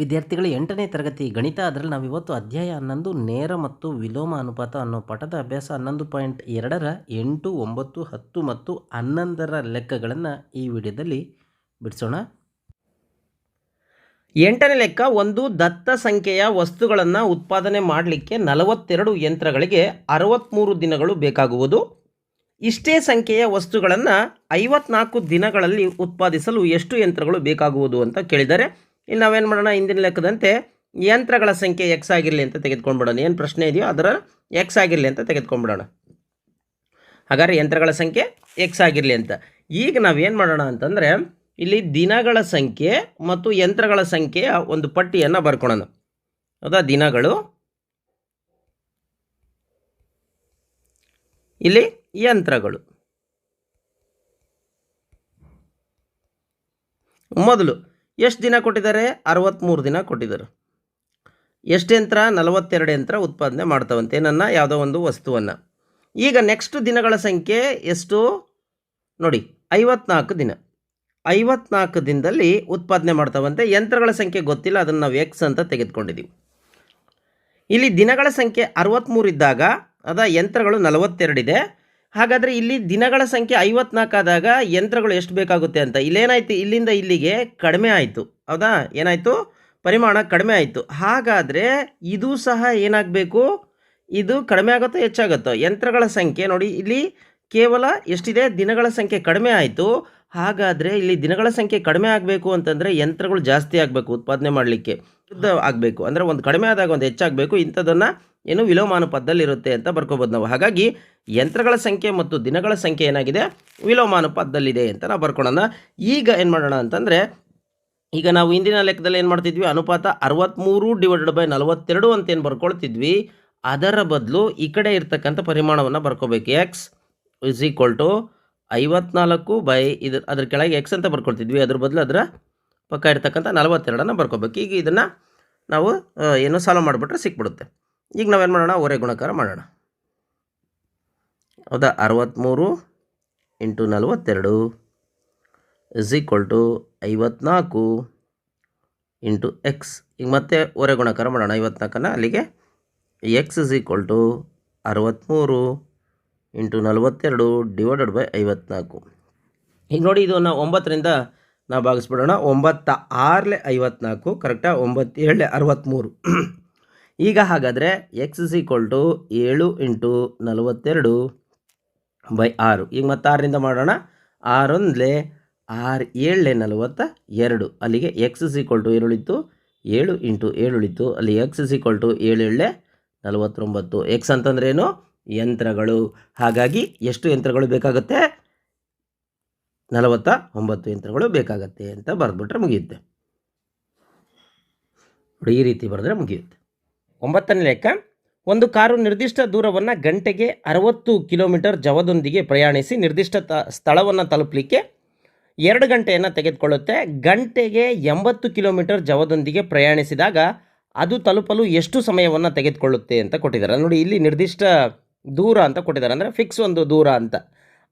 ವಿದ್ಯಾರ್ಥಿಗಳು ಎಂಟನೇ ತರಗತಿ ಗಣಿತ ಅದರಲ್ಲಿ ನಾವು ಇವತ್ತು ಅಧ್ಯಾಯ ಹನ್ನೊಂದು, ನೇರ ಮತ್ತು ವಿಲೋಮ ಅನುಪಾತ ಅನ್ನೋ ಪಾಠದ ಅಭ್ಯಾಸ ಹನ್ನೊಂದು ಪಾಯಿಂಟ್ ಎರಡರ ಎಂಟು, ಒಂಬತ್ತು, ಹತ್ತು ಮತ್ತು ಹನ್ನೊಂದರ ಲೆಕ್ಕಗಳನ್ನು ಈ ವಿಡಿಯೋದಲ್ಲಿ ಬಿಡಿಸೋಣ. ಎಂಟನೇ ಲೆಕ್ಕ, ಒಂದು ದತ್ತ ಸಂಖ್ಯೆಯ ವಸ್ತುಗಳನ್ನು ಉತ್ಪಾದನೆ ಮಾಡಲಿಕ್ಕೆ ನಲವತ್ತೆರಡು ಯಂತ್ರಗಳಿಗೆ ಅರವತ್ತ್ಮೂರು ದಿನಗಳು ಬೇಕಾಗುವುದು. ಇಷ್ಟೇ ಸಂಖ್ಯೆಯ ವಸ್ತುಗಳನ್ನು ಐವತ್ನಾಲ್ಕು ದಿನಗಳಲ್ಲಿ ಉತ್ಪಾದಿಸಲು ಎಷ್ಟು ಯಂತ್ರಗಳು ಬೇಕಾಗುವುದು ಅಂತ ಕೇಳಿದ್ದಾರೆ ಇಲ್ಲಿ ನಾವೇನು ಮಾಡೋಣ? ಹಿಂದಿನ ಲೆಕ್ಕದಂತೆ ಯಂತ್ರಗಳ ಸಂಖ್ಯೆ ಎಕ್ಸ್ ಆಗಿರಲಿ ಅಂತ ತೆಗೆದುಕೊಂಡ್ಬಿಡೋಣ. ಏನು ಪ್ರಶ್ನೆ ಇದೆಯೋ ಅದರ ಎಕ್ಸ್ ಆಗಿರಲಿ ಅಂತ ತೆಗೆದುಕೊಂಡ್ಬಿಡೋಣ. ಹಾಗಾದ್ರೆ ಯಂತ್ರಗಳ ಸಂಖ್ಯೆ ಎಕ್ಸ್ ಆಗಿರಲಿ ಅಂತ. ಈಗ ನಾವೇನು ಮಾಡೋಣ ಅಂತಂದರೆ ಇಲ್ಲಿ ದಿನಗಳ ಸಂಖ್ಯೆ ಮತ್ತು ಯಂತ್ರಗಳ ಸಂಖ್ಯೆಯ ಒಂದು ಪಟ್ಟಿಯನ್ನು ಬರ್ಕೊಳ್ಳೋಣ ಹೌದಾ? ದಿನಗಳು. ಇಲ್ಲಿ ಯಂತ್ರಗಳು. ಮೊದಲು ಎಷ್ಟು ದಿನ ಕೊಟ್ಟಿದ್ದಾರೆ? ಅರವತ್ತ್ಮೂರು ದಿನ ಕೊಟ್ಟಿದ್ದಾರೆ. ಎಷ್ಟು ಯಂತ್ರ? ನಲವತ್ತೆರಡು ಯಂತ್ರ ಉತ್ಪಾದನೆ ಮಾಡ್ತಾವಂತೆ, ನನ್ನ ಯಾವುದೋ ಒಂದು ವಸ್ತುವನ್ನು. ಈಗ ನೆಕ್ಸ್ಟ್ ದಿನಗಳ ಸಂಖ್ಯೆ ಎಷ್ಟು? ನೋಡಿ, ಐವತ್ನಾಲ್ಕು ದಿನ. ಐವತ್ನಾಲ್ಕು ದಿನದಲ್ಲಿ ಉತ್ಪಾದನೆ ಮಾಡ್ತಾವಂತೆ. ಯಂತ್ರಗಳ ಸಂಖ್ಯೆ ಗೊತ್ತಿಲ್ಲ, ಅದನ್ನು ನಾವು ಎಕ್ಸ್ ಅಂತ ತೆಗೆದುಕೊಂಡಿದ್ದೀವಿ ಇಲ್ಲಿ ದಿನಗಳ ಸಂಖ್ಯೆ ಅರವತ್ತ್ಮೂರು ಇದ್ದಾಗ, ಅದ ಯಂತ್ರಗಳು ನಲವತ್ತೆರಡಿದೆ ಹಾಗಾದರೆ ಇಲ್ಲಿ ದಿನಗಳ ಸಂಖ್ಯೆ ಐವತ್ನಾಲ್ಕಾದಾಗ ಯಂತ್ರಗಳು ಎಷ್ಟು ಬೇಕಾಗುತ್ತೆ ಅಂತ. ಇಲ್ಲೇನಾಯಿತು? ಇಲ್ಲಿಂದ ಇಲ್ಲಿಗೆ ಕಡಿಮೆ ಆಯಿತು. ಹೌದಾ? ಏನಾಯಿತು? ಪರಿಮಾಣ ಕಡಿಮೆ ಆಯಿತು. ಹಾಗಾದರೆ ಇದು ಸಹ ಏನಾಗಬೇಕು? ಇದು ಕಡಿಮೆ ಆಗುತ್ತೋ ಹೆಚ್ಚಾಗುತ್ತೋ? ಯಂತ್ರಗಳ ಸಂಖ್ಯೆ ನೋಡಿ, ಇಲ್ಲಿ ಕೇವಲ ಎಷ್ಟಿದೆ? ದಿನಗಳ ಸಂಖ್ಯೆ ಕಡಿಮೆ ಆಯಿತು. ಹಾಗಾದರೆ ಇಲ್ಲಿ ದಿನಗಳ ಸಂಖ್ಯೆ ಕಡಿಮೆ ಆಗಬೇಕು ಅಂತಂದರೆ ಯಂತ್ರಗಳು ಜಾಸ್ತಿ ಆಗಬೇಕು ಉತ್ಪಾದನೆ ಮಾಡಲಿಕ್ಕೆ. ಆಗಬೇಕು. ಅಂದರೆ ಒಂದು ಕಡಿಮೆ ಆದಾಗ ಒಂದು ಹೆಚ್ಚಾಗಬೇಕು. ಇಂಥದ್ದನ್ನು ಏನು ವಿಲೋಮಾನುಪಾತದಲ್ಲಿರುತ್ತೆ ಅಂತ ಬರ್ಕೋಬೋದು ನಾವು. ಹಾಗಾಗಿ ಯಂತ್ರಗಳ ಸಂಖ್ಯೆ ಮತ್ತು ದಿನಗಳ ಸಂಖ್ಯೆ ಏನಾಗಿದೆ? ವಿಲೋಮಾನುಪಾತದಲ್ಲಿದೆ ಅಂತ ನಾವು ಬರ್ಕೊಳೋಣ. ಈಗ ಏನು ಮಾಡೋಣ ಅಂತಂದರೆ, ಈಗ ನಾವು ಇಂದಿನ ಲೆಕ್ಕದಲ್ಲಿ ಏನು ಮಾಡ್ತಿದ್ವಿ? ಅನುಪಾತ ಅರವತ್ತ್ಮೂರು ಡಿವೈಡೆಡ್ ಬೈ ನಲವತ್ತೆರಡು ಅಂತ ಏನು ಬರ್ಕೊಳ್ತಿದ್ವಿ? ಅದರ ಬದಲು ಈ ಕಡೆ ಇರ್ತಕ್ಕಂಥ ಪರಿಮಾಣವನ್ನು ಬರ್ಕೋಬೇಕು. ಎಕ್ಸ್ ಇಸ್ ಈಕ್ವಲ್ ಟು ಐವತ್ನಾಲ್ಕು ಬೈ ಇದು, ಅದ್ರ ಕೆಳಗೆ ಎಕ್ಸ್ ಅಂತ ಬರ್ಕೊಳ್ತಿದ್ವಿ. ಅದ್ರ ಬದಲು ಅದರ ಪಕ್ಕ ಇರ್ತಕ್ಕಂಥ ನಲವತ್ತೆರಡನ್ನು ಬರ್ಕೋಬೇಕು. ಈಗ ಇದನ್ನು ನಾವು ಏನು ಸಾಲ್ವ್ ಮಾಡಿಬಿಟ್ರೆ ಸಿಕ್ಬಿಡುತ್ತೆ. ಈಗ ನಾವೇನು ಮಾಡೋಣ? ಒರೆ ಗುಣಕಾರ ಮಾಡೋಣ. ಹೌದಾ? ಅರವತ್ತ್ಮೂರು ಇಂಟು ನಲವತ್ತೆರಡು ಇಸ್ ಈಕ್ವಲ್ ಟು ಐವತ್ನಾಲ್ಕು ಇಂಟು ಎಕ್ಸ್ ಈಗ ಮತ್ತೆ ಒರೆ ಗುಣಕಾರ ಮಾಡೋಣ. ಐವತ್ನಾಲ್ಕನ್ನು ಅಲ್ಲಿಗೆ ಎಕ್ಸ್ ಇಸ್ ಈಕ್ವಲ್ ಟು ಅರವತ್ತ್ಮೂರು ಇಂಟು ನಲವತ್ತೆರಡು ಡಿವೈಡೆಡ್ ಬೈ ಐವತ್ನಾಲ್ಕು. ಈಗ ನೋಡಿ ಇದು ನಾವು ಒಂಬತ್ತರಿಂದ ನಾವು ಭಾಗಿಸ್ಬಿಡೋಣ. ಒಂಬತ್ತ ಆರಲೆ ಐವತ್ನಾಲ್ಕು ಕರೆಕ್ಟಾಗಿ ಒಂಬತ್ತು ಏಳಲೆ ಅರವತ್ತ್ಮೂರು ಈಗ ಹಾಗಾದರೆ ಎಕ್ಸ್ ಇಸ್ ಈಕ್ವಲ್ ಟು ಏಳು ಇಂಟು ನಲವತ್ತೆರಡು ಬೈ ಆರು. ಈಗ ಮತ್ತೆ ಆರರಿಂದ ಮಾಡೋಣ. ಆರೊಂದಲೇ ಆರು ಏಳಲೆ ನಲವತ್ತ ಎರಡು ಅಲ್ಲಿಗೆ ಎಕ್ಸ್ ಇಸ್ ಈಕ್ವಲ್ ಟು ಏಳುಳಿತು ಏಳು ಇಂಟು ಏಳುಳಿತು ಅಲ್ಲಿ ಎಕ್ಸ್ ಇಸ್ ಈಕ್ವಲ್ ಟು ಏಳು ಏಳಲೆ ನಲವತ್ತೊಂಬತ್ತು. ಎಕ್ಸ್ ಅಂತಂದ್ರೆ ಏನು? ಯಂತ್ರಗಳು. ಹಾಗಾಗಿ ಎಷ್ಟು ಯಂತ್ರಗಳು ಬೇಕಾಗುತ್ತೆ? ನಲವತ್ತ ಒಂಬತ್ತು ಯಂತ್ರಗಳು ಬೇಕಾಗತ್ತೆ ಅಂತ ಬರೆದ್ಬಿಟ್ರೆ ಮುಗಿಯುತ್ತೆ. ನೋಡಿ ಈ ರೀತಿ ಬರೆದ್ರೆ ಮುಗಿಯುತ್ತೆ. ಒಂಬತ್ತನೇ ಲೆಕ್ಕ, ಒಂದು ಕಾರು ನಿರ್ದಿಷ್ಟ ದೂರವನ್ನು ಗಂಟೆಗೆ ಅರವತ್ತು ಕಿಲೋಮೀಟರ್ ಜವದೊಂದಿಗೆ ಪ್ರಯಾಣಿಸಿ ನಿರ್ದಿಷ್ಟ ತ, ಸ್ಥಳವನ್ನು ತಲುಪಲಿಕ್ಕೆ ಎರಡು ಗಂಟೆಯನ್ನು ತೆಗೆದುಕೊಳ್ಳುತ್ತೆ. ಗಂಟೆಗೆ ಎಂಬತ್ತು ಕಿಲೋಮೀಟರ್ ಜವದೊಂದಿಗೆ ಪ್ರಯಾಣಿಸಿದಾಗ ಅದು ತಲುಪಲು ಎಷ್ಟು ಸಮಯವನ್ನು ತೆಗೆದುಕೊಳ್ಳುತ್ತೆ ಅಂತ ಕೊಟ್ಟಿದ್ದಾರೆ. ನೋಡಿ, ಇಲ್ಲಿ ನಿರ್ದಿಷ್ಟ ದೂರ ಅಂತ ಕೊಟ್ಟಿದ್ದಾರೆ. ಅಂದರೆ ಫಿಕ್ಸ್ ಒಂದು ದೂರ ಅಂತ.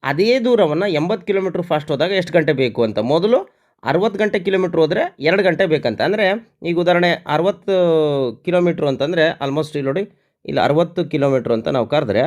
ಅದೇ ದೂರವನ್ನು ಎಂಬತ್ತು ಕಿಲೋಮೀಟ್ರ್ ಫಾಸ್ಟ್ ಹೋದಾಗ ಎಷ್ಟು ಗಂಟೆ ಬೇಕು ಅಂತ. ಮೊದಲು ಅರವತ್ತು ಗಂಟೆ ಕಿಲೋಮೀಟ್ರ್ ಹೋದರೆ ಎರಡು ಗಂಟೆ ಬೇಕಂತ. ಅಂದರೆ ಈಗ ಉದಾಹರಣೆ ಅರವತ್ತು ಕಿಲೋಮೀಟ್ರ್ ಅಂತಂದರೆ ಆಲ್ಮೋಸ್ಟ್ ಇಲ್ಲಿ ನೋಡಿ, ಇಲ್ಲಿ ಅರವತ್ತು ಕಿಲೋಮೀಟ್ರ್ ಅಂತ ನಾವು ಕರೆದ್ರೆ,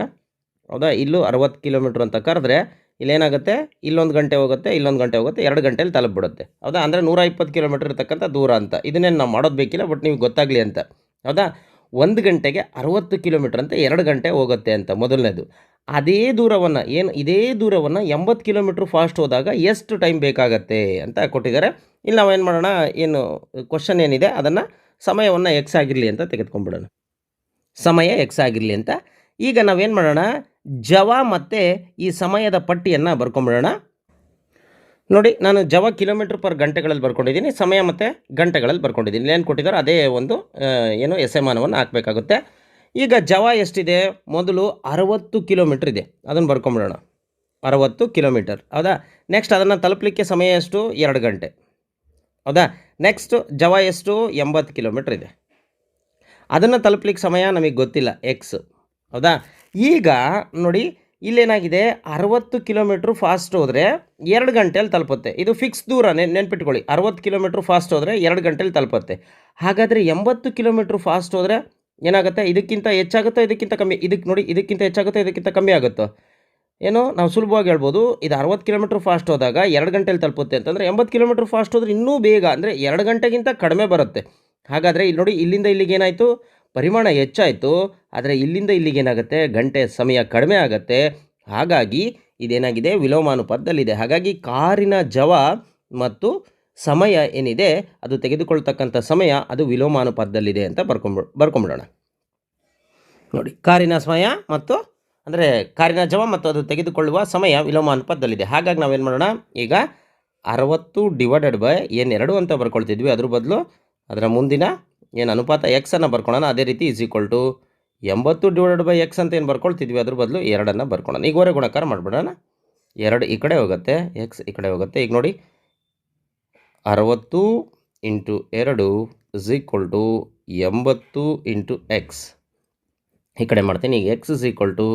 ಹೌದಾ? ಇಲ್ಲೂ ಅರವತ್ತು ಕಿಲೋಮೀಟ್ರ್ ಅಂತ ಕರೆದ್ರೆ ಇಲ್ಲೇನಾಗುತ್ತೆ? ಇಲ್ಲೊಂದು ಗಂಟೆ ಹೋಗುತ್ತೆ, ಇಲ್ಲೊಂದು ಗಂಟೆ ಹೋಗುತ್ತೆ, ಎರಡು ಗಂಟೆಯಲ್ಲಿ ತಲುಪಿಬಿಡುತ್ತೆ. ಹೌದಾ? ಅಂದರೆ ನೂರ ಇಪ್ಪತ್ತು ಕಿಲೋಮೀಟ್ರ್ ಇರ್ತಕ್ಕಂಥ ದೂರ ಅಂತ. ಇದನ್ನೇನು ನಾವು ಮಾಡೋದು ಬೇಕಿಲ್ಲ, ಬಟ್ ನಿಮ್ಗೆ ಗೊತ್ತಾಗಲಿ ಅಂತ. ಹೌದಾ? ಒಂದು ಗಂಟೆಗೆ ಅರವತ್ತು ಕಿಲೋಮೀಟ್ರ್ ಅಂತ ಎರಡು ಗಂಟೆ ಹೋಗುತ್ತೆ ಅಂತ ಮೊದಲನೇದು. ಅದೇ ದೂರವನ್ನು, ಏನು ಇದೇ ದೂರವನ್ನು ಎಂಬತ್ತು ಕಿಲೋಮೀಟ್ರ್ ಫಾಸ್ಟ್ ಹೋದಾಗ ಎಷ್ಟು ಟೈಮ್ ಬೇಕಾಗತ್ತೆ ಅಂತ ಕೊಟ್ಟಿದ್ದಾರೆ. ಇಲ್ಲಿ ನಾವೇನು ಮಾಡೋಣ, ಏನು ಕ್ವಶನ್ ಏನಿದೆ, ಅದನ್ನು ಸಮಯವನ್ನು ಎಕ್ಸ್ ಆಗಿರಲಿ ಅಂತ ತೆಗೆದುಕೊಂಡ್ಬಿಡೋಣ. ಸಮಯ ಎಕ್ಸ್ ಆಗಿರಲಿ ಅಂತ. ಈಗ ನಾವೇನು ಮಾಡೋಣ, ಜವ ಮತ್ತು ಈ ಸಮಯದ ಪಟ್ಟಿಯನ್ನು ಬರ್ಕೊಂಬಿಡೋಣ. ನೋಡಿ, ನಾನು ಜವ ಕಿಲೋಮೀಟ್ರ್ ಪರ್ ಗಂಟೆಗಳಲ್ಲಿ ಬರ್ಕೊಂಡಿದ್ದೀನಿ, ಸಮಯ ಮತ್ತು ಗಂಟೆಗಳಲ್ಲಿ ಬರ್ಕೊಂಡಿದ್ದೀನಿ. ಏನು ಕೊಟ್ಟಿದ್ದಾರೆ, ಅದೇ ಒಂದು ಏನು ಎಸೆಮಾನವನ್ನು ಹಾಕಬೇಕಾಗುತ್ತೆ. ಈಗ ಜವ ಎಷ್ಟಿದೆ? ಮೊದಲು ಅರವತ್ತು ಕಿಲೋಮೀಟ್ರ್ ಇದೆ. ಅದನ್ನು ಬರ್ಕೊಂಬಿಡೋಣ. ಅರವತ್ತು ಕಿಲೋಮೀಟರ್. ಹೌದಾ? ನೆಕ್ಸ್ಟ್ ಅದನ್ನು ತಲುಪಲಿಕ್ಕೆ ಸಮಯ ಎಷ್ಟು? ಎರಡು ಗಂಟೆ. ಹೌದಾ? ನೆಕ್ಸ್ಟ್ ಜವ ಎಷ್ಟು? ಎಂಬತ್ತು ಕಿಲೋಮೀಟ್ರ್ ಇದೆ. ಅದನ್ನು ತಲುಪಲಿಕ್ಕೆ ಸಮಯ ನಮಗೆ ಗೊತ್ತಿಲ್ಲ. ಎಕ್ಸ್ ಹೌದಾ? ಈಗ ನೋಡಿ, ಇಲ್ಲೇನಾಗಿದೆ? ಅರವತ್ತು ಕಿಲೋಮೀಟ್ರ್ ಫಾಸ್ಟ್ ಹೋದರೆ ಎರಡು ಗಂಟೆಯಲ್ಲಿ ತಲುಪುತ್ತೆ. ಇದು ಫಿಕ್ಸ್ ದೂರ, ನೆನ್, ನೆನ್ಪಿಟ್ಕೊಳ್ಳಿ. ಅರವತ್ತು ಕಿಲೋಮೀಟ್ರ್ ಫಾಸ್ಟ್ ಹೋದರೆ ಎರಡು ಗಂಟೆಯಲ್ಲಿ ತಲುಪುತ್ತೆ. ಹಾಗಾದರೆ ಎಂಬತ್ತು ಕಿಲೋಮೀಟ್ರ್ ಫಾಸ್ಟ್ ಹೋದರೆ ಏನಾಗುತ್ತೆ? ಇದಕ್ಕಿಂತ ಹೆಚ್ಚಾಗುತ್ತೋ ಇದಕ್ಕಿಂತ ಕಮ್ಮಿ? ಇದಕ್ಕೆ ನೋಡಿ, ಇದಕ್ಕಿಂತ ಹೆಚ್ಚಾಗುತ್ತೋ ಇದಕ್ಕಿಂತ ಕಮ್ಮಿ ಆಗುತ್ತೋ? ಏನೋ ನಾವು ಸುಲಭವಾಗಿ ಹೇಳ್ಬೋದು, ಇದು ಅರವತ್ತು ಕಿಲೋಮೀಟ್ರ್ ಫಾಸ್ಟ್ ಹೋದಾಗ ಎರಡು ಗಂಟೆಯಲ್ಲಿ ತಲುಪುತ್ತೆ ಅಂತಂದರೆ ಎಂಬತ್ತು ಕಿಲೋಮೀಟ್ರ್ ಫಾಸ್ಟ್ ಹೋದ್ರೆ ಇನ್ನೂ ಬೇಗ ಅಂದರೆ ಎರಡು ಗಂಟೆಗಿಂತ ಕಡಿಮೆ ಬರುತ್ತೆ. ಹಾಗಾದರೆ ಇಲ್ಲಿ ನೋಡಿ, ಇಲ್ಲಿಂದ ಇಲ್ಲಿಗೆ ಏನಾಯಿತು? ಪರಿಮಾಣ ಹೆಚ್ಚಾಯಿತು, ಆದರೆ ಇಲ್ಲಿಂದ ಇಲ್ಲಿಗೆ ಏನಾಗುತ್ತೆ? ಗಂಟೆ ಸಮಯ ಕಡಿಮೆ ಆಗುತ್ತೆ. ಹಾಗಾಗಿ ಇದೇನಾಗಿದೆ? ವಿಲೋಮಾನುಪಾತದಲ್ಲಿದೆ. ಹಾಗಾಗಿ ಕಾರಿನ ಜವ ಮತ್ತು ಸಮಯ ಏನಿದೆ, ಅದು ತೆಗೆದುಕೊಳ್ತಕ್ಕಂಥ ಸಮಯ ಅದು ವಿಲೋಮಾನುಪಾತದಲ್ಲಿದೆ ಅಂತ ಬರ್ಕೊಂಬ, ಬರ್ಕೊಂಬಿಡೋಣ. ನೋಡಿ, ಕಾರಿನ ಸಮಯ ಮತ್ತು, ಅಂದರೆ ಕಾರಿನ ಜವ ಮತ್ತು ಅದು ತೆಗೆದುಕೊಳ್ಳುವ ಸಮಯ ವಿಲೋಮಾನುಪಾತದಲ್ಲಿದೆ. ಹಾಗಾಗಿ ನಾವೇನು ಮಾಡೋಣ, ಈಗ ಅರವತ್ತು ಡಿವೈಡೆಡ್ ಬೈ ಏನು ಎರಡು ಅಂತ ಬರ್ಕೊಳ್ತಿದ್ವಿ. ಅದ್ರ ಬದಲು ಅದರ ಮುಂದಿನ ಏನು ಅನುಪಾತ ಎಕ್ಸನ್ನು ಬರ್ಕೊಳ್ಳೋಣ ಅದೇ ರೀತಿ ಇಸ್ ಈಕ್ವಲ್ ಟು ಎಂಬತ್ತು ಡಿವೈಡೆಡ್ ಬೈ ಎಕ್ಸ್ ಅಂತ ಏನು ಬರ್ಕೊಳ್ತಿದ್ವಿ, ಅದ್ರ ಬದಲು ಎರಡನ್ನು ಬರ್ಕೊಳ್ಳೋಣ ಈಗ ಹೊರೆ ಗುಣಕಾರ ಮಾಡಿಬಿಡೋಣ. ಎರಡು ಈ ಕಡೆ ಹೋಗುತ್ತೆ ಎಕ್ಸ್ ಈ ಕಡೆ ಹೋಗುತ್ತೆ. ಈಗ ನೋಡಿ ಅರವತ್ತು ಇಂಟು ಎರಡು ಇಸ್ ಈಕ್ವಲ್ ಟು ಎಂಬತ್ತು ಇಂಟು ಎಕ್ಸ್ ಈ ಕಡೆ ಮಾಡ್ತೀನಿ, ಈಗ ಎಕ್ಸ್ ಇಸ್ ಈಕ್ವಲ್ ಟು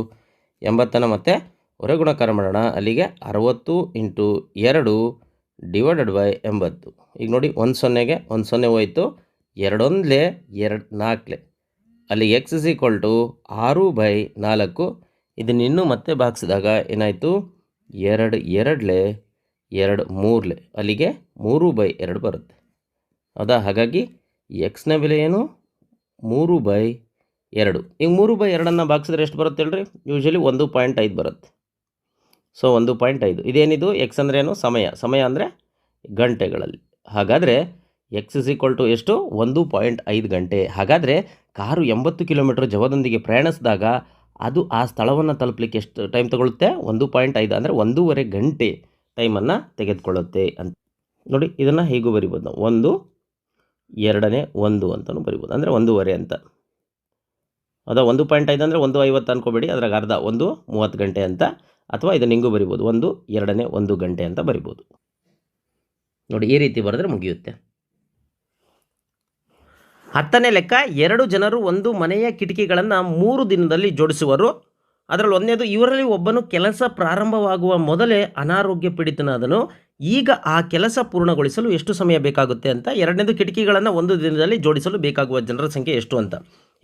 ಎಂಬತ್ತನ್ನು ಮತ್ತೆ ಹೊರಗುಣಕಾರ ಮಾಡೋಣ. ಅಲ್ಲಿಗೆ ಅರವತ್ತು ಇಂಟು ಎರಡು ಡಿವೈಡೆಡ್ ಬೈ ಎಂಬತ್ತು. ಈಗ ನೋಡಿ, ಒಂದು ಸೊನ್ನೆಗೆ ಒಂದು ಸೊನ್ನೆ ಹೋಯಿತು, ಎರಡೊಂದ್ಲೆ ಎರಡು ನಾಲ್ಕಲೆ ಅಲ್ಲಿ ಎಕ್ಸ್ ಇಸ್ ಈಕ್ವಲ್ ಟು ಆರು ಬೈ ನಾಲ್ಕು. ಇದನ್ನಿನ್ನೂ ಮತ್ತೆ ಭಾಗಿಸಿದಾಗ ಏನಾಯಿತು? ಎರಡು, ಎರಡಲೆ ಎರಡು ಮೂರಲೆ, ಅಲ್ಲಿಗೆ ಮೂರು ಬೈ ಎರಡು ಬರುತ್ತೆ. ಹೌದಾ ಹಾಗಾಗಿ ಎಕ್ಸ್ನ ಬೆಲೆ ಏನು? ಮೂರು ಬೈ ಎರಡು. ಈಗ ಮೂರು ಬೈ ಎರಡನ್ನು ಭಾಗಿಸಿದ್ರೆ ಎಷ್ಟು ಬರುತ್ತೆ ಹೇಳ್ರಿ? ಯೂಶ್ವಲಿ ಒಂದು ಪಾಯಿಂಟ್ ಐದು ಬರುತ್ತೆ. ಸೊ ಒಂದು ಪಾಯಿಂಟ್ ಐದು. ಇದೇನಿದು? ಎಕ್ಸ್ ಅಂದ್ರೆ ಏನು? ಸಮಯ. ಸಮಯ ಅಂದರೆ ಗಂಟೆಗಳಲ್ಲಿ. ಹಾಗಾದರೆ ಎಕ್ಸ್ ಇಸ್ ಈಕ್ವಲ್ ಟು ಎಷ್ಟು? ಒಂದು ಪಾಯಿಂಟ್ ಐದು ಗಂಟೆ. ಹಾಗಾದರೆ ಕಾರು ಎಂಬತ್ತು ಕಿಲೋಮೀಟ್ರ್ ಜವದೊಂದಿಗೆ ಪ್ರಯಾಣಿಸಿದಾಗ ಅದು ಆ ಸ್ಥಳವನ್ನು ತಲುಪಲಿಕ್ಕೆ ಎಷ್ಟು ಟೈಮ್ ತಗೊಳುತ್ತೆ? ಒಂದು ಪಾಯಿಂಟ್ ಐದು ಅಂದರೆ ಒಂದೂವರೆ ಗಂಟೆ. ಟೈಮನ್ನು ತೆಗೆದುಕೊಳ್ಳುತ್ತೆ ಅಂತ. ನೋಡಿ, ಇದನ್ನು ಹೇಗೂ ಬರಿಬೋದು ನಾವು? ಒಂದು, ಎರಡನೇ ಒಂದು ಅಂತಲೂ ಬರಿಬೋದು. ಅಂದರೆ ಒಂದೂವರೆ ಅಂತ. ಅದ ಒಂದು ಪಾಯಿಂಟ್ ಐದು ಅಂದರೆ ಒಂದು ಐವತ್ತು ಅನ್ಕೋಬೇಡಿ. ಅದ್ರಾಗ ಅರ್ಧ ಒಂದು, ಮೂವತ್ತು ಗಂಟೆ ಅಂತ. ಅಥವಾ ಇದನ್ನು ಹಿಂಗೂ ಬರಿಬೋದು. ಒಂದು, ಎರಡನೇ ಒಂದು ಗಂಟೆ ಅಂತ ಬರಿಬೋದು. ನೋಡಿ, ಈ ರೀತಿ ಬರೆದ್ರೆ ಮುಗಿಯುತ್ತೆ. ಹತ್ತನೇ ಲೆಕ್ಕ, ಎರಡು ಜನರು ಒಂದು ಮನೆಯ ಕಿಟಕಿಗಳನ್ನು ಮೂರು ದಿನದಲ್ಲಿ ಜೋಡಿಸುವರು. ಅದರಲ್ಲಿ ಒಂದನೇದು ಇವರಲ್ಲಿ ಒಬ್ಬನು ಕೆಲಸ ಪ್ರಾರಂಭವಾಗುವ ಮೊದಲೇ ಅನಾರೋಗ್ಯ ಪೀಡಿತನಾದನು. ಈಗ ಆ ಕೆಲಸ ಪೂರ್ಣಗೊಳಿಸಲು ಎಷ್ಟು ಸಮಯ ಬೇಕಾಗುತ್ತೆ ಅಂತ ಎರಡನೇದು ಕಿಟಕಿಗಳನ್ನು ಒಂದು ದಿನದಲ್ಲಿ ಜೋಡಿಸಲು ಬೇಕಾಗುವ ಜನರ ಸಂಖ್ಯೆ ಎಷ್ಟು ಅಂತ.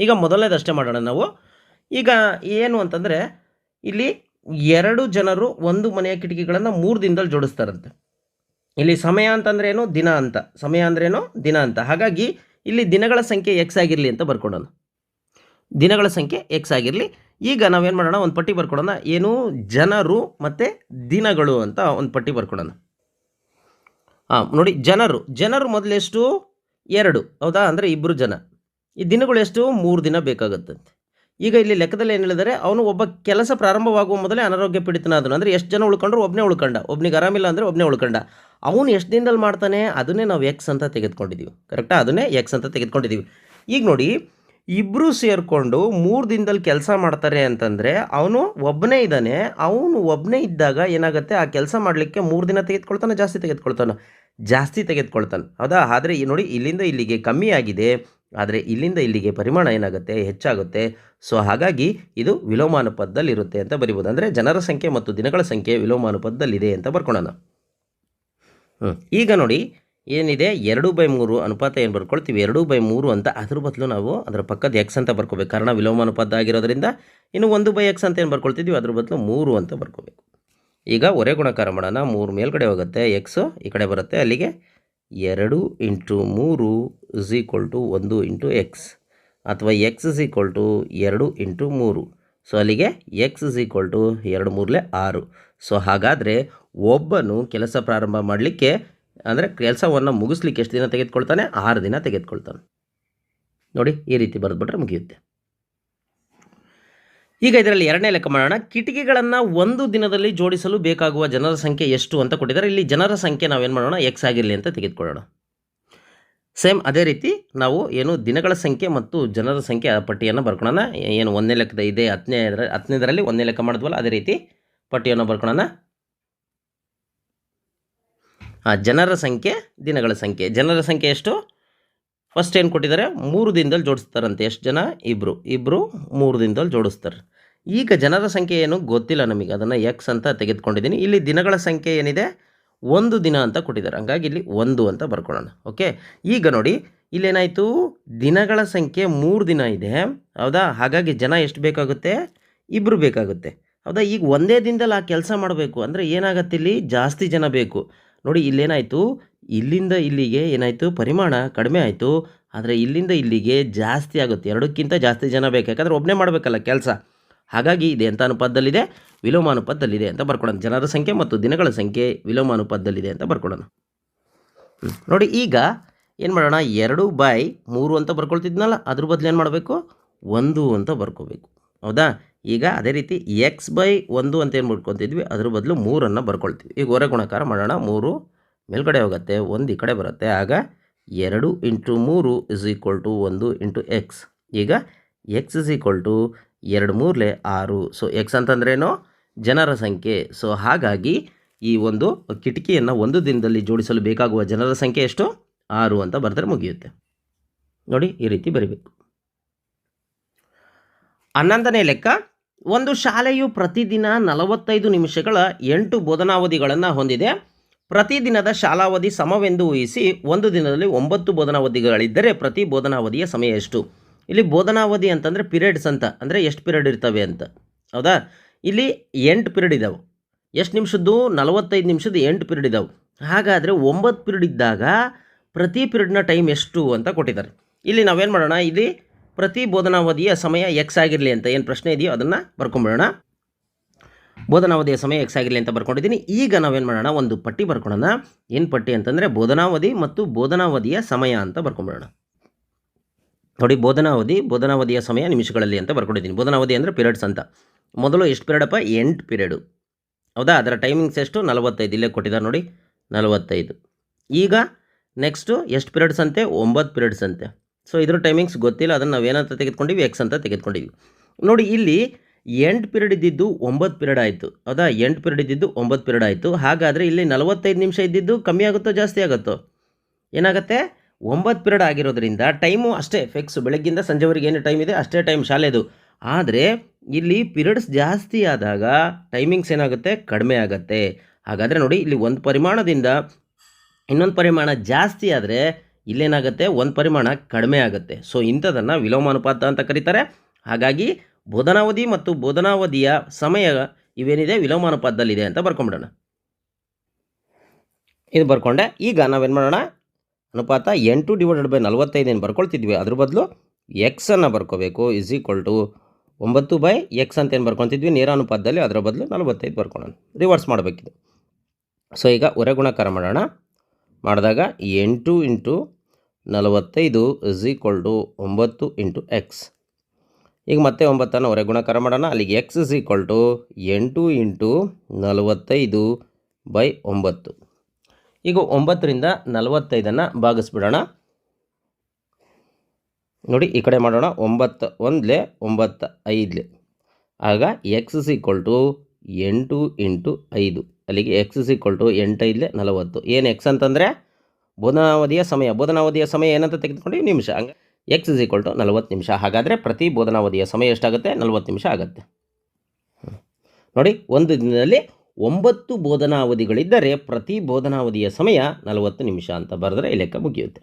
ಈಗ ಮೊದಲನೇದಷ್ಟೇ ಮಾಡೋಣ ನಾವು. ಈಗ ಏನು ಅಂತಂದರೆ ಇಲ್ಲಿ ಎರಡು ಜನರು ಒಂದು ಮನೆಯ ಕಿಟಕಿಗಳನ್ನು ಮೂರು ದಿನದಲ್ಲಿ ಜೋಡಿಸ್ತಾರಂತೆ. ಇಲ್ಲಿ ಸಮಯ ಅಂತಂದ್ರೆ ಏನು? ದಿನ ಅಂತ. ಸಮಯ ಅಂದ್ರೇನು ದಿನ ಅಂತ. ಹಾಗಾಗಿ ಇಲ್ಲಿ ದಿನಗಳ ಸಂಖ್ಯೆ ಎಕ್ಸ್ ಆಗಿರಲಿ ಅಂತ ಬರ್ಕೊಡೋಣ. ದಿನಗಳ ಸಂಖ್ಯೆ ಎಕ್ಸ್ ಆಗಿರಲಿ. ಈಗ ನಾವೇನು ಮಾಡೋಣ, ಒಂದು ಪಟ್ಟಿ ಬರ್ಕೊಡೋಣ. ಏನು ಜನರು ಮತ್ತು ದಿನಗಳು ಅಂತ ಒಂದು ಪಟ್ಟಿ ಬರ್ಕೊಡೋಣ. ಹಾಂ, ನೋಡಿ, ಜನರು. ಜನರು ಮೊದಲೆಷ್ಟು ಎರಡು. ಹೌದಾ? ಅಂದರೆ ಇಬ್ಬರು ಜನ. ಈ ದಿನಗಳು ಎಷ್ಟು? ಮೂರು ದಿನ ಬೇಕಾಗುತ್ತಂತೆ. ಈಗ ಇಲ್ಲಿ ಲೆಕ್ಕದಲ್ಲಿ ಏನು ಹೇಳಿದರೆ, ಅವನು ಒಬ್ಬ ಕೆಲಸ ಪ್ರಾರಂಭವಾಗುವ ಮೊದಲೇ ಅನಾರೋಗ್ಯ ಪೀಡಿತನಾದನು. ಅಂದರೆ ಎಷ್ಟು ಜನ ಉಳ್ಕೊಂಡ್ರು? ಒಬ್ಬನೇ ಉಳ್ಕೊಂಡ. ಒಬ್ನಿಗೆ ಆರಾಮಿಲ್ಲ ಅಂದರೆ ಒಬ್ಬನೇ ಉಳ್ಕೊಂಡ. ಅವನು ಎಷ್ಟು ದಿನದಲ್ಲಿ ಮಾಡ್ತಾನೆ? ಅದನ್ನೇ ನಾವು ಎಕ್ಸ್ ಅಂತ ತೆಗೆದುಕೊಂಡಿದ್ದೀವಿ ಕರೆಕ್ಟಾ ಅದನ್ನೇ ಎಕ್ಸ್ ಅಂತ ತೆಗೆದುಕೊಂಡಿದ್ದೀವಿ ಈಗ ನೋಡಿ ಇಬ್ಬರು ಸೇರಿಕೊಂಡು ಮೂರು ದಿನದಲ್ಲಿ ಕೆಲಸ ಮಾಡ್ತಾರೆ ಅಂತಂದರೆ ಅವನು ಒಬ್ಬನೇ ಇದ್ದಾನೆ ಅವನು ಒಬ್ಬನೇ ಇದ್ದಾಗ ಏನಾಗುತ್ತೆ, ಆ ಕೆಲಸ ಮಾಡಲಿಕ್ಕೆ ಮೂರು ದಿನ ತೆಗೆದುಕೊಳ್ತಾನೆ, ಜಾಸ್ತಿ ತೆಗೆದುಕೊಳ್ತಾನೆ. ಜಾಸ್ತಿ ತೆಗೆದುಕೊಳ್ತಾನೆ. ಹೌದಾ? ಆದರೆ ನೋಡಿ ಇಲ್ಲಿಂದ ಇಲ್ಲಿಗೆ ಕಮ್ಮಿ ಆಗಿದೆ. ಆದರೆ ಇಲ್ಲಿಂದ ಇಲ್ಲಿಗೆ ಪರಿಮಾಣ ಏನಾಗುತ್ತೆ? ಹೆಚ್ಚಾಗುತ್ತೆ. ಸೊ ಹಾಗಾಗಿ ಇದು ವಿಲೋಮಾನುಪಾತದಲ್ಲಿರುತ್ತೆ ಅಂತ ಬರಿಬೋದು. ಅಂದರೆ ಜನರ ಸಂಖ್ಯೆ ಮತ್ತು ದಿನಗಳ ಸಂಖ್ಯೆ ವಿಲೋಮಾನುಪಾತದಲ್ಲಿದೆ ಅಂತ ಬರ್ಕೊಳ್ಳೋಣ ಈಗ ನೋಡಿ ಏನಿದೆ? ಎರಡು ಬೈ ಮೂರು ಅನುಪಾತ ಏನು ಬರ್ಕೊಳ್ತೀವಿ? ಎರಡು ಬೈ ಮೂರು ಅಂತ ಅದ್ರ ಬದಲು ನಾವು ಅದರ ಪಕ್ಕದ ಎಕ್ಸ್ ಅಂತ ಬರ್ಕೋಬೇಕು. ಕಾರಣ ವಿಲೋಮ ಅನುಪಾತ ಆಗಿರೋದ್ರಿಂದ ಇನ್ನು ಒಂದು ಬೈ ಎಕ್ಸ್ ಅಂತ ಏನು ಬರ್ಕೊಳ್ತಿದ್ವಿ? ಅದ್ರ ಬದಲು ಮೂರು ಅಂತ ಬರ್ಕೋಬೇಕು. ಈಗ ಒರೆ ಗುಣಕಾರ ಮಾಡೋಣ. ಮೂರು ಮೇಲ್ಗಡೆ ಹೋಗುತ್ತೆ. ಎಕ್ಸು ಈ ಕಡೆ ಬರುತ್ತೆ. ಅಲ್ಲಿಗೆ ಎರಡು ಇಂಟು ಮೂರು ಇಸ್ ಈಕ್ವಲ್ ಟು ಒಂದು ಇಂಟು ಎಕ್ಸ್ ಅಥವಾ ಎಕ್ಸ್ ಇಸ್ ಈಕ್ವಲ್ ಟು ಎರಡು ಇಂಟು ಮೂರು. ಸೊ ಅಲ್ಲಿಗೆ ಎಕ್ಸ್ ಇಸ್ ಈಕ್ವಲ್ ಟು ಎರಡು ಮೂರಲೆ ಆರು. ಸೊ ಹಾಗಾದರೆ ಒಬ್ಬನು ಕೆಲಸ ಪ್ರಾರಂಭ ಮಾಡಲಿಕ್ಕೆ ಅಂದರೆ ಕೆಲಸವನ್ನು ಮುಗಿಸ್ಲಿಕ್ಕೆ ಎಷ್ಟು ದಿನ ತೆಗೆದುಕೊಳ್ತಾನೆ? ಆರು ದಿನ ತೆಗೆದುಕೊಳ್ತಾನೆ. ನೋಡಿ, ಈ ರೀತಿ ಬರೆದ್ಬಿಟ್ರೆ ಮುಗಿಯುತ್ತೆ. ಈಗ ಇದರಲ್ಲಿ ಎರಡನೇ ಲೆಕ್ಕ ಮಾಡೋಣ. ಕಿಟಕಿಗಳನ್ನು ಒಂದು ದಿನದಲ್ಲಿ ಜೋಡಿಸಲು ಬೇಕಾಗುವ ಜನರ ಸಂಖ್ಯೆ ಎಷ್ಟು ಅಂತ ಕೊಟ್ಟಿದ್ದಾರೆ. ಇಲ್ಲಿ ಜನರ ಸಂಖ್ಯೆ ನಾವೇನು ಮಾಡೋಣ? ಎಕ್ಸ್ ಆಗಿರಲಿ ಅಂತ ತೆಗೆದುಕೊಳ್ಳೋಣ. ಸೇಮ್ ಅದೇ ರೀತಿ ನಾವು ಏನು ದಿನಗಳ ಸಂಖ್ಯೆ ಮತ್ತು ಜನರ ಸಂಖ್ಯೆ ಪಟ್ಟಿಯನ್ನು ಬರ್ಕೊಳ್ಳೋಣ ಏನು ಒಂದನೇ ಲೆಕ್ಕದ ಇದೆ, ಹತ್ತನೇ, ಹತ್ತನೇದರಲ್ಲಿ ಒಂದನೇ ಲೆಕ್ಕ ಮಾಡಿದ್ವಲ್ಲ, ಅದೇ ರೀತಿ ಪಟ್ಟಿಯನ್ನು ಬರ್ಕೊಳ್ಳೋಣ ಜನರ ಸಂಖ್ಯೆ, ದಿನಗಳ ಸಂಖ್ಯೆ. ಜನರ ಸಂಖ್ಯೆ ಎಷ್ಟು? ಫಸ್ಟ್ ಏನು ಕೊಟ್ಟಿದ್ದಾರೆ? ಮೂರು ದಿನದಲ್ಲಿ ಜೋಡಿಸ್ತಾರಂತೆ. ಎಷ್ಟು ಜನ? ಇಬ್ಬರು ಇಬ್ಬರು ಮೂರು ದಿನದಲ್ಲಿ ಜೋಡಿಸ್ತಾರೆ. ಈಗ ಜನರ ಸಂಖ್ಯೆ ಏನು? ಗೊತ್ತಿಲ್ಲ ನಮಗೆ. ಅದನ್ನು ಎಕ್ಸ್ ಅಂತ ತೆಗೆದುಕೊಂಡಿದ್ದೀನಿ. ಇಲ್ಲಿ ದಿನಗಳ ಸಂಖ್ಯೆ ಏನಿದೆ? ಒಂದು ದಿನ ಅಂತ ಕೊಟ್ಟಿದ್ದಾರೆ. ಹಂಗಾಗಿ ಇಲ್ಲಿ ಒಂದು ಅಂತ ಬರ್ಕೊಳ್ಳೋಣ. ಓಕೆ ಈಗ ನೋಡಿ, ಇಲ್ಲೇನಾಯಿತು? ದಿನಗಳ ಸಂಖ್ಯೆ ಮೂರು ದಿನ ಇದೆ. ಹೌದಾ? ಹಾಗಾಗಿ ಜನ ಎಷ್ಟು ಬೇಕಾಗುತ್ತೆ? ಇಬ್ಬರು ಬೇಕಾಗುತ್ತೆ. ಹೌದಾ? ಈಗ ಒಂದೇ ದಿನದಲ್ಲಿ ಆ ಕೆಲಸ ಮಾಡಬೇಕು. ಅಂದರೆ ಏನಾಗುತ್ತೆ ಇಲ್ಲಿ? ಜಾಸ್ತಿ ಜನ ಬೇಕು. ನೋಡಿ, ಇಲ್ಲೇನಾಯಿತು? ಇಲ್ಲಿಂದ ಇಲ್ಲಿಗೆ ಏನಾಯಿತು? ಪರಿಮಾಣ ಕಡಿಮೆ ಆಯಿತು. ಆದರೆ ಇಲ್ಲಿಂದ ಇಲ್ಲಿಗೆ ಜಾಸ್ತಿ ಆಗುತ್ತೆ. ಎರಡಕ್ಕಿಂತ ಜಾಸ್ತಿ ಜನ ಬೇಕು. ಯಾಕಂದರೆ ಒಬ್ಬನೇ ಮಾಡಬೇಕಲ್ಲ ಕೆಲಸ. ಹಾಗಾಗಿ ಇದೆ ಅಂತ ಅನುಪಾತದಲ್ಲಿದೆ ವಿಲೋಮಾನುಪಾತದಲ್ಲಿದೆ ಅಂತ ಬರ್ಕೊಳ್ಳೋಣ. ಜನರ ಸಂಖ್ಯೆ ಮತ್ತು ದಿನಗಳ ಸಂಖ್ಯೆ ವಿಲೋಮಾನುಪಾತದಲ್ಲಿದೆ ಅಂತ ಬರ್ಕೊಳ್ಳೋಣ. ನೋಡಿ, ಈಗ ಏನು ಮಾಡೋಣ? ಎರಡು ಬೈ ಮೂರು ಅಂತ ಬರ್ಕೊಳ್ತಿದ್ನಲ್ಲ, ಅದ್ರ ಬದಲು ಏನು ಮಾಡಬೇಕು? ಒಂದು ಅಂತ ಬರ್ಕೋಬೇಕು. ಹೌದಾ? ಈಗ ಅದೇ ರೀತಿ ಎಕ್ಸ್ ಬೈ ಒಂದು ಅಂತ ಏನು ಮಾಡ್ಕೊತಿದ್ವಿ? ಅದ್ರ ಬದಲು ಮೂರನ್ನು ಬರ್ಕೊಳ್ತೀವಿ. ಈಗ ಹೊರ ಗುಣಕಾರ ಮಾಡೋಣ. ಮೂರು ಮೇಲ್ಗಡೆ ಹೋಗುತ್ತೆ, ಒಂದು ಈ ಕಡೆ ಬರುತ್ತೆ. ಆಗ ಎರಡು ಇಂಟು ಮೂರು ಇಸ್ ಈಕ್ವಲ್ ಟು ಒಂದು ಇಂಟು ಎಕ್ಸ್ ಈಗ ಎಕ್ಸ್ ಇಸ್ ಈಕ್ವಲ್ ಟು ಎರಡು ಮೂರಲೆ ಆರು. ಸೊ ಎಕ್ಸ್ ಅಂತಂದ್ರೇನು? ಜನರ ಸಂಖ್ಯೆ. ಸೊ ಹಾಗಾಗಿ ಈ ಒಂದು ಕಿಟಕಿಯನ್ನು ಒಂದು ದಿನದಲ್ಲಿ ಜೋಡಿಸಲು ಬೇಕಾಗುವ ಜನರ ಸಂಖ್ಯೆ ಎಷ್ಟು? ಆರು ಅಂತ ಬರೆದ್ರೆ ಮುಗಿಯುತ್ತೆ. ನೋಡಿ, ಈ ರೀತಿ ಬರಿಬೇಕು. ಹನ್ನೊಂದನೇ ಲೆಕ್ಕ. ಒಂದು ಶಾಲೆಯು ಪ್ರತಿದಿನ ನಲವತ್ತೈದು ನಿಮಿಷಗಳ ಎಂಟು ಬೋಧನಾವಧಿಗಳನ್ನು ಹೊಂದಿದೆ. ಪ್ರತಿದಿನದ ಶಾಲಾವಧಿ ಸಮವೆಂದು ಊಹಿಸಿ ಒಂದು ದಿನದಲ್ಲಿ ಒಂಬತ್ತು ಬೋಧನಾವಧಿಗಳಿದ್ದರೆ ಪ್ರತಿ ಬೋಧನಾವಧಿಯ ಸಮಯ ಎಷ್ಟು? ಇಲ್ಲಿ ಬೋಧನಾವಧಿ ಅಂತಂದರೆ ಪಿರಿಯಡ್ಸ್ ಅಂತ, ಅಂದರೆ ಎಷ್ಟು ಪಿರಿಯಡ್ ಇರ್ತವೆ ಅಂತ. ಹೌದಾ? ಇಲ್ಲಿ ಎಂಟು ಪಿರಿಯಡ್ ಇದ್ದಾವೆ ಎಷ್ಟು ನಿಮಿಷದ್ದು? ನಲವತ್ತೈದು ನಿಮಿಷದ ಎಂಟು ಪಿರಿಯಡ್ ಇದ್ದಾವೆ ಹಾಗಾದರೆ ಒಂಬತ್ತು ಪಿರಿಯಡ್ ಇದ್ದಾಗ ಪ್ರತಿ ಪಿರಿಯಡ್ನ ಟೈಮ್ ಎಷ್ಟು ಅಂತ ಕೊಟ್ಟಿದ್ದಾರೆ. ಇಲ್ಲಿ ನಾವೇನು ಮಾಡೋಣ? ಇಲ್ಲಿ ಪ್ರತಿ ಬೋಧನಾವಧಿಯ ಸಮಯ ಎಕ್ಸ್ ಆಗಿರಲಿ ಅಂತ ಏನು ಪ್ರಶ್ನೆ ಇದೆಯೋ ಅದನ್ನು ಬರ್ಕೊಂಬಿಡೋಣ. ಬೋಧನಾವಧಿಯ ಸಮಯ ಎಕ್ಸ್ ಆಗಿರಲಿ ಅಂತ ಬರ್ಕೊಂಡಿದ್ದೀನಿ. ಈಗ ನಾವೇನು ಮಾಡೋಣ? ಒಂದು ಪಟ್ಟಿ ಬರ್ಕೊಳ್ಳೋಣ ಏನು ಪಟ್ಟಿ ಅಂತಂದರೆ ಬೋಧನಾವಧಿ ಮತ್ತು ಬೋಧನಾವಧಿಯ ಸಮಯ ಅಂತ ಬರ್ಕೊಂಬಿಡೋಣ. ನೋಡಿ, ಬೋಧನಾವಧಿ, ಬೋಧನಾವಧಿಯ ಸಮಯ ನಿಮಿಷಗಳಲ್ಲಿ ಅಂತ ಬರ್ಕೊಂಡಿದ್ದೀನಿ. ಬೋಧನಾವಧಿ ಅಂದರೆ ಪಿರಿಯಡ್ಸ್ ಅಂತ. ಮೊದಲು ಎಷ್ಟು ಪಿರಿಯಡಪ್ಪ ಎಂಟು ಪಿರಿಯಡು. ಹೌದಾ? ಅದರ ಟೈಮಿಂಗ್ಸ್ ಎಷ್ಟು? ನಲವತ್ತೈದು. ಇಲ್ಲೇ ಕೊಟ್ಟಿದ್ದಾರೆ ನೋಡಿ. ನಲವತ್ತೈದು. ಈಗ ನೆಕ್ಸ್ಟು ಎಷ್ಟು ಪಿರಿಯಡ್ಸ್ ಅಂತೆ? ಒಂಬತ್ತು ಪೀರಿಯಡ್ಸ್ ಅಂತೆ. ಸೊ ಇದ್ರ ಟೈಮಿಂಗ್ಸ್ ಗೊತ್ತಿಲ್ಲ. ಅದನ್ನು ನಾವೇನಂತ ತೆಗೆದುಕೊಂಡಿವಿ? ಎಕ್ಸ್ ಅಂತ ತೆಗೆದುಕೊಂಡಿವಿ. ನೋಡಿ, ಇಲ್ಲಿ ಎಂಟು ಪಿರಿಯಡ್ ಇದ್ದಿದ್ದು ಒಂಬತ್ತು ಪಿರಿಯಡ್ ಆಯಿತು. ಹೌದಾ ಎಂಟು ಪಿರಿಯಡ್ ಇದ್ದಿದ್ದು ಒಂಬತ್ತು ಪಿರಿಯಡ್ ಆಯಿತು. ಹಾಗಾದರೆ ಇಲ್ಲಿ ನಲವತ್ತೈದು ನಿಮಿಷ ಇದ್ದಿದ್ದು ಕಮ್ಮಿ ಆಗುತ್ತೋ, ಜಾಸ್ತಿ ಆಗುತ್ತೋ? ಏನಾಗುತ್ತೆ? ಒಂಬತ್ತು ಪಿರಿಯಡ್ ಆಗಿರೋದ್ರಿಂದ ಟೈಮು ಅಷ್ಟೇ ಫಿಕ್ಸ್ ಬೆಳಗ್ಗಿಂದ ಸಂಜೆವರೆಗೆ ಏನು ಟೈಮ್ ಇದೆ? ಅಷ್ಟೇ ಟೈಮ್ ಶಾಲೆದು. ಆದರೆ, ಇಲ್ಲಿ ಪಿರಿಯಡ್ಸ್ ಜಾಸ್ತಿ ಆದಾಗ ಟೈಮಿಂಗ್ಸ್ ಏನಾಗುತ್ತೆ? ಕಡಿಮೆ ಆಗುತ್ತೆ. ಹಾಗಾದರೆ ನೋಡಿ, ಇಲ್ಲಿ ಒಂದು ಪರಿಮಾಣದಿಂದ ಇನ್ನೊಂದು ಪರಿಮಾಣ ಜಾಸ್ತಿ ಆದರೆ ಇಲ್ಲೇನಾಗುತ್ತೆ? ಒಂದು ಪರಿಮಾಣ ಕಡಿಮೆ ಆಗುತ್ತೆ. ಸೊ ಇಂಥದನ್ನು ವಿಲೋಮಾನುಪಾತ ಅಂತ ಕರೀತಾರೆ. ಹಾಗಾಗಿ, ಬೋಧನಾವಧಿ ಮತ್ತು ಬೋಧನಾವಧಿಯ ಸಮಯ ಇವೇನಿದೆ? ವಿಲೋಮಾನುಪಾತದಲ್ಲಿದೆ ಅಂತ ಬರ್ಕೊಂಬಿಡೋಣ. ಇದು ಬರ್ಕೊಂಡೆ. ಈಗ ನಾವೇನು ಮಾಡೋಣ? ಅನುಪಾತ ಎಂಟು ಡಿವೈಡೆಡ್ ಬೈ ನಲವತ್ತೈದೇನು ಬರ್ಕೊಳ್ತಿದ್ವಿ? ಅದ್ರ ಬದಲು ಎಕ್ಸನ್ನು ಬರ್ಕೋಬೇಕು. ಇಸ್ ಈಕ್ವಲ್ ಟು ಒಂಬತ್ತು ಬೈ ಎಕ್ಸ್ ಅಂತ ಏನು ಬರ್ಕೊತಿದ್ವಿ ನೇರ ಅನುಪಾತದಲ್ಲಿ ಅದರ ಬದಲು ನಲವತ್ತೈದು ಬರ್ಕೊಳ್ಳೋಣ ರಿವರ್ಸ್ ಮಾಡಬೇಕಿದೆ. ಸೊ ಈಗ ಹೊರೆ ಗುಣಾಕಾರ ಮಾಡೋಣ. ಮಾಡಿದಾಗ ಎಂಟು ಇಂಟು ನಲವತ್ತೈದು ಇಸ್ ಈಕ್ವಲ್ ಟು ಒಂಬತ್ತು ಇಂಟು ಎಕ್ಸ್ ಈಗ ಮತ್ತೆ ಒಂಬತ್ತನ್ನು ಹೊರಗೆ ಗುಣಕಾರ ಮಾಡೋಣ. ಅಲ್ಲಿಗೆ ಎಕ್ಸ್ ಇಸ್ ಈಕ್ವಲ್ ಟು ಎಂಟು ಇಂಟು ನಲವತ್ತೈದು ಬೈ ಒಂಬತ್ತು. ಈಗ ಒಂಬತ್ತರಿಂದ ನಲವತ್ತೈದನ್ನು ಭಾಗಿಸ್ಬಿಡೋಣ. ನೋಡಿ, ಈ ಕಡೆ ಮಾಡೋಣ. ಒಂಬತ್ತು ಒಂದ್ಲೆ ಒಂಬತ್ತು ಐದ್ಲೆ. ಆಗ ಎಕ್ಸ್ ಇಸ್ ಈಕ್ವಲ್ ಟು ಎಂಟು ಇಂಟು ಐದು. ಅಲ್ಲಿಗೆ ಎಕ್ಸ್ ಈಕ್ವಲ್ ಟು ಇಲ್ಲೇ ನಲವತ್ತು. ಏನು ಎಕ್ಸ್ ಅಂತಂದರೆ ಬೋಧನಾವಧಿಯ ಸಮಯ. ಬೋಧನಾವಧಿಯ ಸಮಯ ಏನಂತ ತೆಗೆದುಕೊಂಡು ನಿಮಿಷ. ಹಂಗೆ ಎಕ್ಸ್ ಇಸ್ ಈಕ್ವಲ್ ಟು ನಲವತ್ತು ನಿಮಿಷ. ಹಾಗಾದರೆ ಪ್ರತಿ ಬೋಧನಾವಧಿಯ ಸಮಯ ಎಷ್ಟಾಗುತ್ತೆ? ನಲವತ್ತು ನಿಮಿಷ ಆಗುತ್ತೆ. ನೋಡಿ, ಒಂದು ದಿನದಲ್ಲಿ ಒಂಬತ್ತು ಬೋಧನಾವಧಿಗಳಿದ್ದರೆ ಪ್ರತಿ ಬೋಧನಾವಧಿಯ ಸಮಯ ನಲವತ್ತು ನಿಮಿಷ ಅಂತ ಬರೆದ್ರೆ ಈ ಲೆಕ್ಕ ಮುಗಿಯುತ್ತೆ.